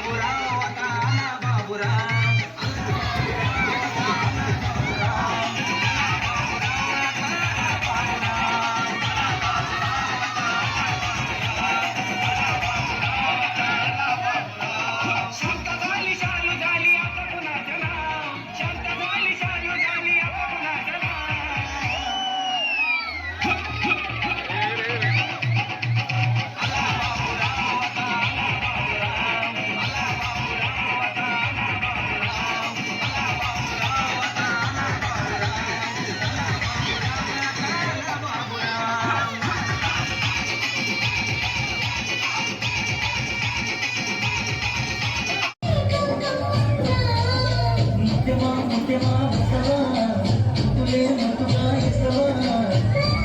Yeah. ముఖ్యమా ముఖ్యమా ముఖ్యమా? ముఖ్యమా ఇష్టమా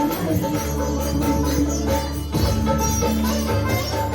Thank you.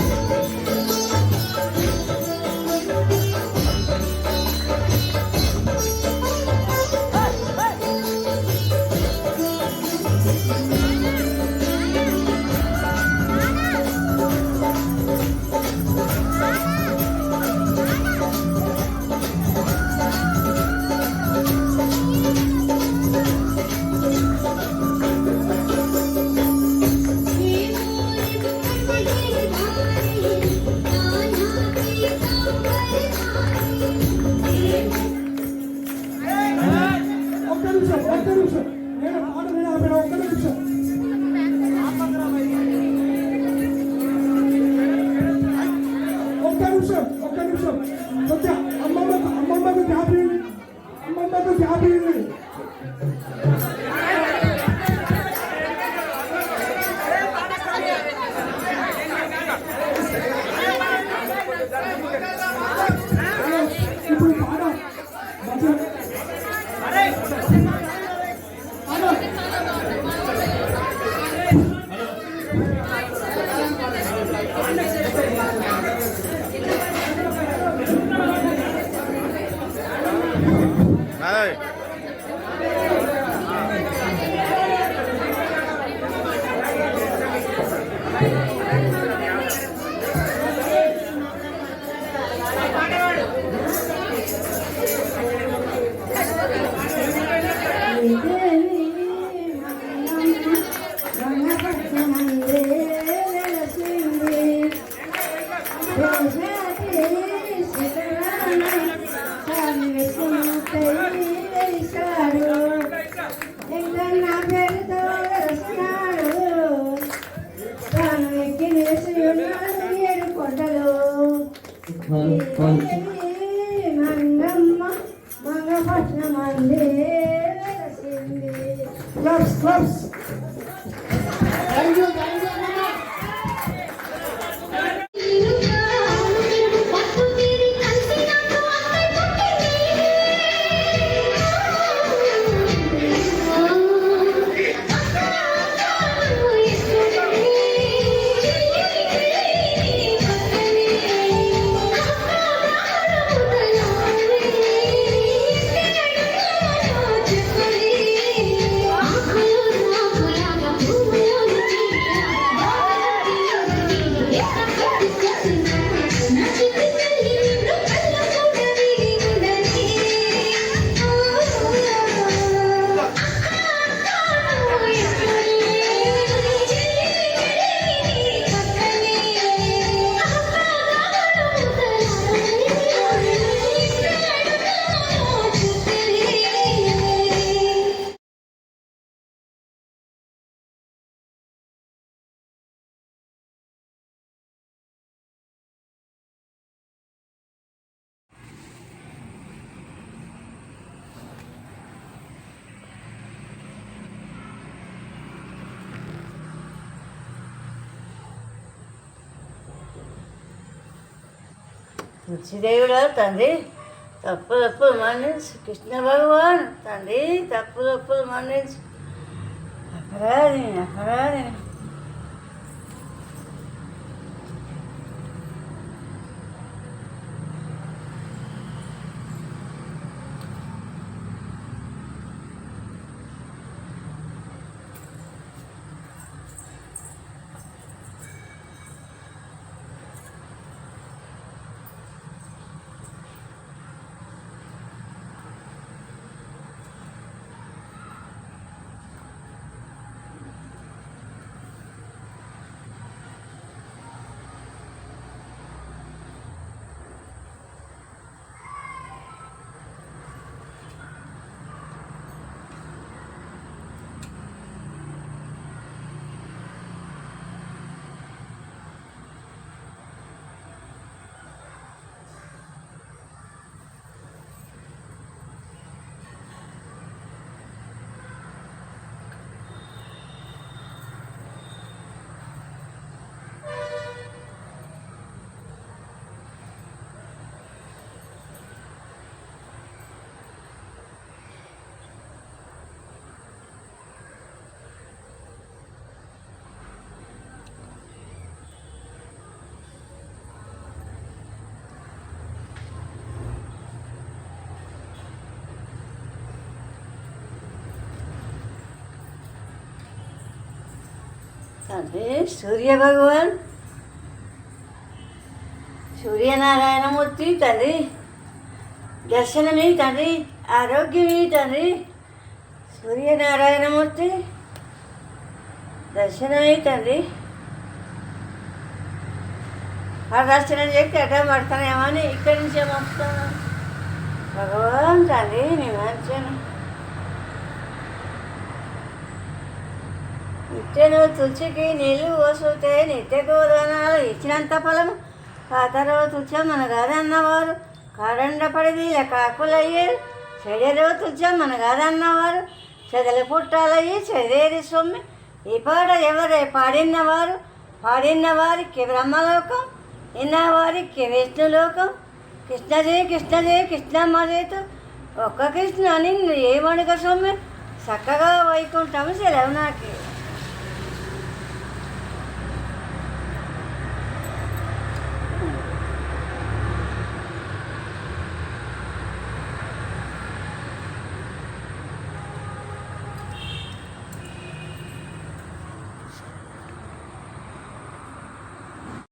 Amen. Mangamma Mangapatnam అందే. క్లబ్స్ క్లబ్స్ తులసిదేవుడు తండ్రి. తప్పు తప్పులు మన్నించు. కృష్ణ భగవాన్ తండ్రి. తప్పు తప్పులు మన్నించు. అపరాధిని అపరాధిని. అదే సూర్య భగవాన్. సూర్యనారాయణమూర్తి తండ్రి. దర్శనమే తండ్రి ఆరోగ్యమే తండ్రి. సూర్యనారాయణమూర్తి. దర్శనమే తండ్రి. ప్రదర్శనం చేస్తే ఎట్లా పడతానేమో అని ఇక్కడి నుంచే మొత్తాను భగవాన్ తండ్రి నేను మంచాను నిత్యను తులసికి నీళ్ళు పోసుతే నిత్య గోదానాలు ఇచ్చినంత ఫలము. పాతరో తుచ్చ మన కాదన్నవారు కాడండపడిది కాకులయ్యారు చెడరో తుచ్చ కాదన్నవారు చెదల పుట్టాలయ్యి చెదేరి సొమ్మి. ఈ పాట ఎవరే పాడినవారు పాడిన వారికి బ్రహ్మలోకం విన్నవారికి విష్ణులోకం. కృష్ణజయ కృష్ణజయ కృష్ణమ్మ చేతు ఒక్క కృష్ణ నిన్ను ఏమడుగ సొమ్మె? చక్కగా వైకుంఠం సెలవు నాకే.